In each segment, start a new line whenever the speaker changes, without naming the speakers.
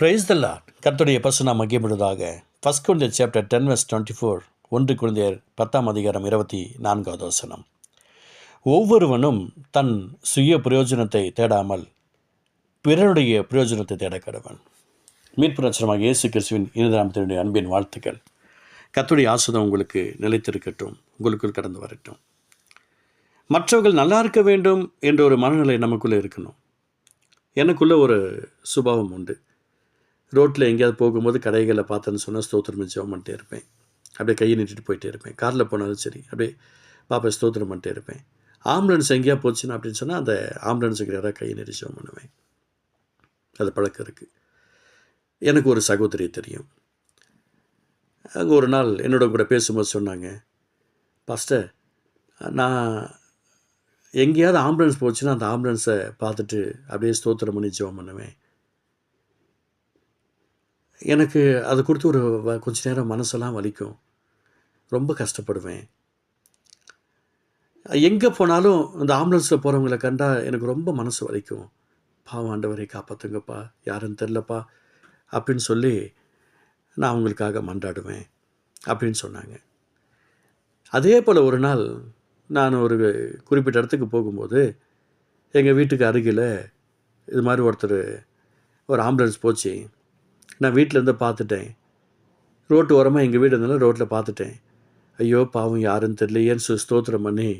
Price தல்லா கர்த்துடைய பசு நாம் மகிழ்ப்படுவதாக ஃபஸ்ட் குழந்தை chapter ten verse twenty four ஒன்று குழந்தையர் பத்தாம் அதிகாரம் இருபத்தி நான்காவது வசனம். ஒவ்வொருவனும் தன் சுய பிரயோஜனத்தை தேடாமல் பிறருடைய பிரயோஜனத்தை தேட கடவன். மீட்புரட்சரமாக இயேசு கிறிஸ்துவின் இனிதாமத்தினுடைய அன்பின் வாழ்த்துக்கள். கத்துடைய ஆசுதம் உங்களுக்கு நிலைத்திருக்கட்டும் உங்களுக்குள் கடந்து வரட்டும். மற்றவர்கள் நல்லா இருக்க வேண்டும் என்ற ஒரு மனநிலை நமக்குள்ளே இருக்கணும். எனக்குள்ளே ஒரு சுபாவம் உண்டு. ரோட்டில் எங்கேயாவது போகும்போது கடைகளில் பார்த்தேன்னு சொன்னால் ஸ்தோத்திரம் ஜெபம் பண்ணிட்டே இருப்பேன். அப்படியே கையை நீட்டிட்டு போயிட்டே இருப்பேன். காரில் போனாலும் சரி அப்படியே பாப்பா ஸ்தோத்திரம் பண்ணிட்டே இருப்பேன். ஆம்புலன்ஸ் எங்கேயா போச்சுன்னா அப்படின்னு சொன்னால் அந்த ஆம்புலன்ஸுக்கு யாராவது கையை நீட்டி ஜெபம் பண்ணுவேன். அது பழக்கம் இருக்குது எனக்கு ஒரு சகோதரி தெரியும். அங்கே ஒரு நாள் என்னோட கூட பேசும்போது சொன்னாங்க பாஸ்டர் நான் எங்கேயாவது ஆம்புலன்ஸ் போச்சுன்னா அந்த ஆம்புலன்ஸை பார்த்துட்டு அப்படியே ஸ்தோத்திரம் பண்ணி ஜெபம் பண்ணுவேன். எனக்கு அது கொடுத்து ஒரு வ- கொஞ்ச நேரம் மனசெல்லாம் வலிக்கும். ரொம்ப கஷ்டப்படுவேன். எங்கே போனாலும் இந்த ஆம்புலன்ஸில் போகிறவங்கள கண்டால் எனக்கு ரொம்ப மனசு வலிக்கும். பாவம் ஆண்டவரை காப்பாற்றுங்கப்பா யாருன்னு தெரிலப்பா அப்படின்னு சொல்லி நான் அவங்களுக்காக மன்றாடுவேன் அப்படின்னு சொன்னாங்க. அதே போல் ஒரு நாள் நான் ஒரு குறிப்பிட்ட இடத்துக்கு போகும்போது எங்கள் வீட்டுக்கு அருகில் இது மாதிரி ஒருத்தர் ஒரு ஆம்புலன்ஸ் போச்சு. நான் வீட்டிலேருந்து பார்த்துட்டேன். ரோட்டு ஓரமாக எங்கள் வீடு இருந்தாலும் ரோட்டில் பார்த்துட்டேன். ஐயோ பாவம் யாருன்னு தெரியலையேன்னு சொல்லி ஸ்தோத்திரம் பண்ணி?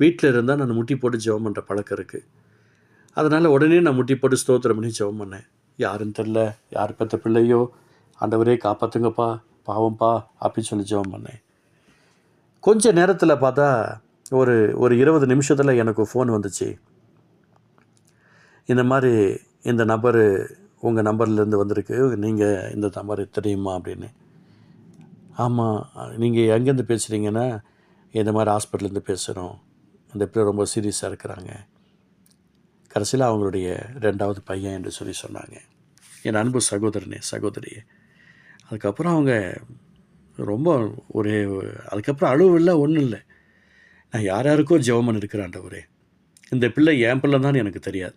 வீட்டில் இருந்தால் நான் முட்டி போட்டு ஜெபம் பண்ணுற பழக்கம் இருக்குது அதனால் உடனே நான் முட்டி போட்டு ஸ்தோத்திரம் பண்ணி ஜெபம் பண்ணேன். யாருன்னு தெரில யார் பெற்ற பிள்ளையோ? ஆண்டவரே காப்பாற்றுங்கப்பா பாவம்ப்பா அப்படின்னு சொல்லி ஜெபம் பண்ணேன். கொஞ்ச நேரத்தில் பார்த்தா ஒரு ஒரு இருபது நிமிஷத்தில் எனக்கு ஃபோன் வந்துச்சு. இந்த மாதிரி இந்த நபர் உங்கள் நம்பர்லேருந்து வந்திருக்கு. நீங்கள் இந்த நம்பர் தெரியுமா அப்படின்னு. ஆமாம் நீங்கள் எங்கேருந்து பேசுகிறீங்கன்னா இந்த மாதிரி ஹாஸ்பிட்டல்லேருந்து பேசுகிறோம் அந்த பிள்ளை ரொம்ப சீரியஸாக இருக்கிறாங்க. கடைசியில் அவங்களுடைய ரெண்டாவது பையன் என்று சொல்லி சொன்னாங்க. என் அன்பு சகோதரனே சகோதரியே. அதுக்கப்புறம் அவங்க ரொம்ப ஒரு அதுக்கப்புறம் அழுவு இல்லை ஒன்றும் இல்லை. நான் யார் யாருக்கோ ஜெபம் ஒரே இந்த பிள்ளை என் பிள்ளை தான் எனக்கு தெரியாது.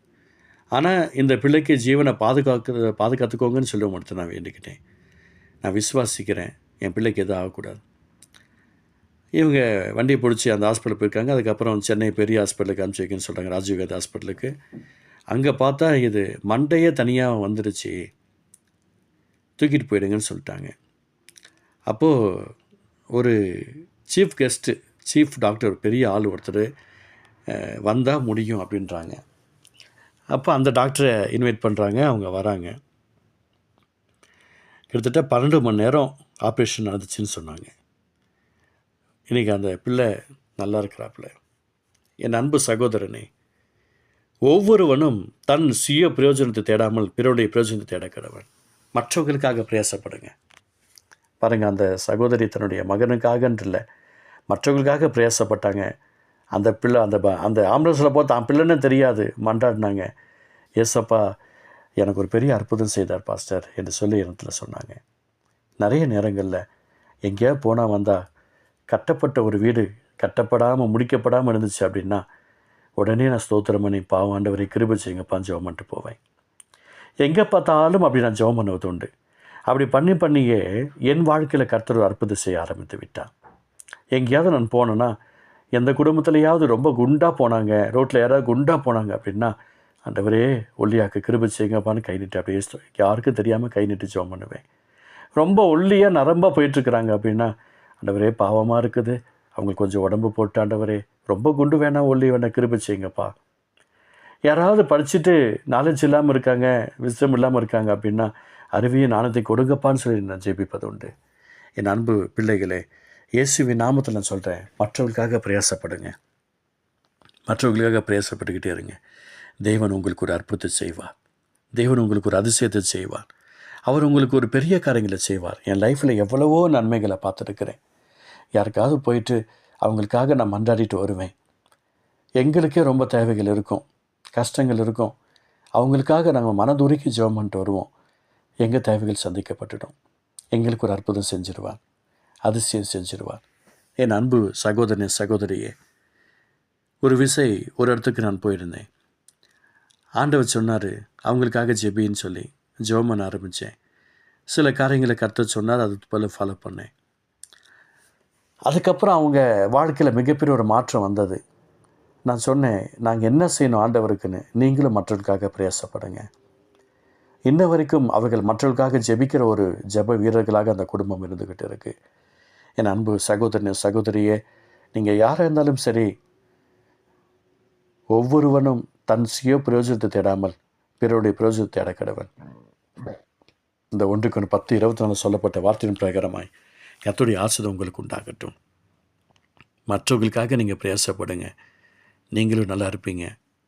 ஆனால் இந்த பிள்ளைக்கு ஜீவனை பாதுகாக்க பாதுகாத்துக்கோங்கன்னு சொல்ல மட்டும் நான் வேண்டிக்கிட்டேன். நான் விசுவாசிக்கிறேன். என் பிள்ளைக்கு எதுவும் ஆகக்கூடாது. இவங்க வண்டியை பிடிச்சி அந்த ஹாஸ்பிட்டல் போயிருக்காங்க. அதுக்கப்புறம் சென்னை பெரிய ஹாஸ்பிட்டலுக்கு அனுப்பிச்சி வைக்கன்னு சொல்கிறாங்க ராஜீவ்காந்தி ஹாஸ்பிட்டலுக்கு அங்கே பார்த்தா இது மண்டையே தனியாக வந்துடுச்சு தூக்கிட்டு போயிடுங்கன்னு சொல்லிட்டாங்க. அப்போது ஒரு சீஃப் கெஸ்ட்டு சீஃப் டாக்டர் பெரிய ஆள் ஒருத்தர் வந்தால் முடியும் அப்படின்றாங்க. அப்போ அந்த டாக்டரை இன்வைட் பண்ணுறாங்க அவங்க வராங்க. கிட்டத்தட்ட பன்னெண்டு மணி நேரம் ஆப்ரேஷன் நடந்துச்சுன்னு சொன்னாங்க. இன்றைக்கி அந்த பிள்ளை நல்லா இருக்கிறாப்புல. என் அன்பு சகோதரனே ஒவ்வொருவனும் தன் சுய பிரயோஜனத்தை தேடாமல் பிறருடைய பிரயோஜனத்தை தேட கடவன் மற்றவர்களுக்காக பிரயாசப்படுங்க. பாருங்கள் அந்த சகோதரி தன்னுடைய மகனுக்காகன்ட்டு இல்லை மற்றவங்களுக்காக பிரயாசப்பட்டாங்க. அந்த பிள்ளை அந்த ப- அந்த ஆம்புலன்ஸில் போ தான் பிள்ளைன்னு தெரியாது மன்றாடினாங்க. ஏசப்பா எனக்கு ஒரு பெரிய அற்புதம் செய்தார் பாஸ்டர் என்று சொல்லி இடத்துல சொன்னாங்க. நிறைய நேரங்களில் எங்கேயா போனால் வந்தால் கட்டப்பட்ட ஒரு வீடு கட்டப்படாமல் முடிக்கப்படாமல் இருந்துச்சு அப்படின்னா உடனே நான் ஸ்தோத்திரம் பண்ணி பாவம் செய்யுங்கப்பா ஜெபம் பண்ணிட்டு போவேன். எங்கே பார்த்தாலும் அப்படி நான் ஜெபம் பண்ணுவது உண்டு. அப்படி பண்ணி பண்ணியே என் வாழ்க்கையில் கர்த்தர் அற்புதம் செய்ய ஆரம்பித்து விட்டான் எங்கேயாவது நான் போனேன்னா எந்த குடும்பத்துலையாவது ரொம்ப குண்டாக போனாங்க ரோட்டில் யாராவது குண்டாக போனாங்க அப்படின்னா ஆண்டவரே ஒல்லியாக்கு கிருபை செய்யுங்கப்பான்னு கை நிட்டு. அப்படியே யாருக்கும் தெரியாமல் கை நிட்டு ஜோம் பண்ணுவேன். ரொம்ப ஒல்லியாக நரம்பாக போயிட்டுருக்குறாங்க அப்படின்னா ஆண்டவரே பாவமாக இருக்குது. அவங்களுக்கு கொஞ்சம் உடம்பு போட்டு ஆண்டவரே ரொம்ப குண்டு வேணாம் ஒல்லி வேணாம் கிருபை செய்யுங்கப்பா. யாராவது படிச்சுட்டு நாலேஜ் இல்லாமல் இருக்காங்க விசம் இல்லாமல் இருக்காங்க அப்படின்னா அறிவியும் நாணத்தை கொடுங்கப்பான்னு சொல்லி நான் ஜெபிப்பது உண்டு. என் அன்பு பிள்ளைகளே இயேசுவின் நாமத்தில் நான் சொல்கிறேன் மற்றவர்களுக்காக பிரயாசப்படுங்க. மற்றவர்களுக்காக பிரயாசப்பட்டுக்கிட்டே இருங்க. தேவன் உங்களுக்கு ஒரு அற்புதத்தை செய்வார். தேவன் உங்களுக்கு ஒரு அதிசயத்தை செய்வார். அவர் உங்களுக்கு ஒரு பெரிய காரியங்களை செய்வார். என் லைஃப்பில் எவ்வளவோ நன்மைகளை பார்த்துருக்குறேன். யாருக்காவது போயிட்டு அவங்களுக்காக நான் மன்றாடிட்டு வருவேன். எங்களுக்கே ரொம்ப தேவைகள் இருக்கும். கஷ்டங்கள் இருக்கும். அவங்களுக்காக நாங்கள் மனதுருக்கி ஜெபம் பண்ணிட்டு வருவோம். எங்கள் தேவைகள் சந்திக்கப்பட்டுடும். எங்களுக்கு ஒரு அற்புதம் செஞ்சிருவார். அதிசயம் செஞ்சிருவார். என் அன்பு சகோதரனே சகோதரியே ஒரு விசை ஒரு இடத்துக்கு நான் போயிருந்தேன். ஆண்டவர் சொன்னார் அவங்களுக்காக ஜெபின்னு சொல்லி ஜெபம் பண்ண ஆரம்பித்தேன் சில காரியங்களை கற்று சொன்னார் அது போல் ஃபாலோ பண்ணேன். அதுக்கப்புறம் அவங்க வாழ்க்கையில் மிகப்பெரிய ஒரு மாற்றம் வந்தது. நான் சொன்னேன் நாங்கள் என்ன செய்யணும் ஆண்டவருக்குன்னு? நீங்களும் மற்றவர்களுக்காக பிரயாசப்படுங்க. இன்ன வரைக்கும் அவர்கள் மற்றவர்களுக்காக ஜெபிக்கிற ஒரு ஜெப வீரர்களாக அந்த குடும்பம் இருந்துக்கிட்டு இருக்குது என் அன்பு சகோதரன் சகோதரியே நீங்கள் யாராக இருந்தாலும் சரி ஒவ்வொருவனும் தன் சுய பிரயோஜனத்தை தேடாமல் பிறருடைய பிரயோஜனத்தை தேட கடவன் இந்த ஒன்றுக்கு ஒன்று பத்து இருபத்தி நாலு சொல்லப்பட்ட வார்த்தையின் பிரகாரமாய் கத்துடைய ஆசிரியம் உங்களுக்கு உண்டாகட்டும். மற்றவர்களுக்காக நீங்கள் பிரயாசப்படுங்க. நீங்களும் நல்லா இருப்பீங்க.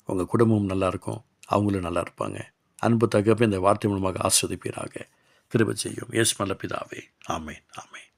உங்கள் குடும்பமும் நல்லா இருக்கும். அவங்களும் நல்லா இருப்பாங்க. அன்பு தகப்ப இந்த வார்த்தை மூலமாக ஆஸ்வதிப்பீராக கிருப செய்யும். இயேசு மல்ல பிதாவே. ஆமேன் ஆமேன்.